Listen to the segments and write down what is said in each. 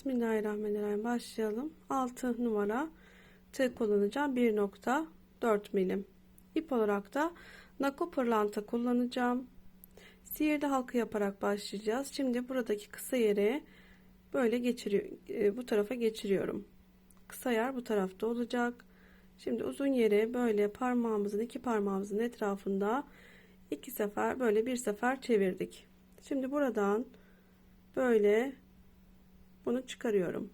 Bismillahirrahmanirrahim başlayalım. 6 numara tığ kullanacağım. 1.4 milim. İp olarak da nako pırlanta kullanacağım. Sihirli halka yaparak başlayacağız. Şimdi buradaki kısa yere böyle geçiriyor, e, bu tarafa geçiriyorum. Kısa yer bu tarafta olacak. Şimdi uzun yere böyle parmağımızın iki parmağımızın etrafında iki sefer böyle bir sefer çevirdik. Şimdi buradan böyle bunu çıkarıyorum.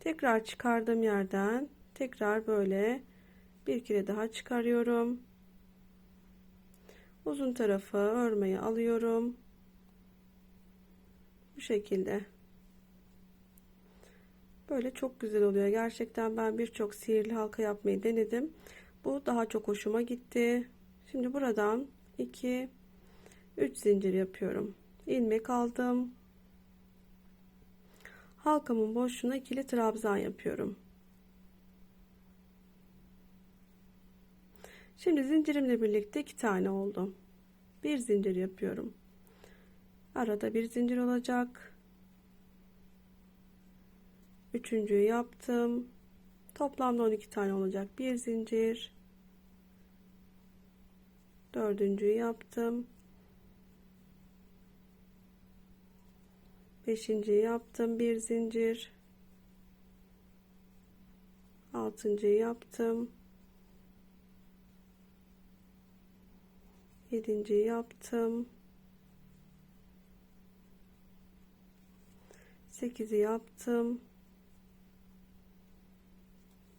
Tekrar çıkardığım yerden tekrar böyle bir kere daha çıkarıyorum. Uzun tarafı örmeye alıyorum. Bu şekilde. Böyle çok güzel oluyor. Gerçekten ben birçok sihirli halka yapmayı denedim. Bu daha çok hoşuma gitti. Şimdi buradan 2 3 zincir yapıyorum. ilmek aldım. Halkamın boşluğuna ikili trabzan yapıyorum. Şimdi zincirimle birlikte iki tane oldu. Bir zincir yapıyorum. Arada bir zincir olacak. Üçüncüyü yaptım. Toplamda 12 tane olacak. Bir zincir. Dördüncüyü yaptım. Beşinciyi yaptım. Bir zincir. Altıncıyı yaptım. Yedinciyi yaptım. Sekizi yaptım.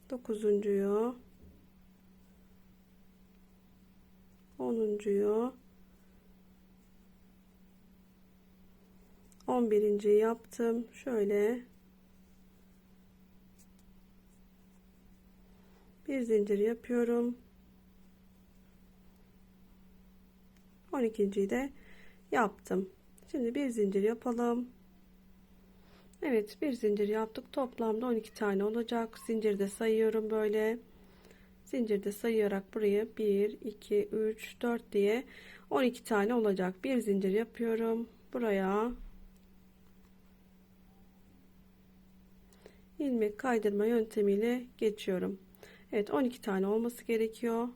Dokuzuncuyu. Onuncuyu. 11. yaptım. Şöyle bir zincir yapıyorum. 12. de yaptım. Şimdi bir zincir yapalım. Evet, bir zincir yaptık. Toplamda 12 tane olacak. Zincirde sayıyorum böyle. Zincirde sayarak buraya 1 2 3 4 diye 12 tane olacak. Bir zincir yapıyorum. Buraya ilmek kaydırma yöntemiyle geçiyorum. Evet 12 tane olması gerekiyor.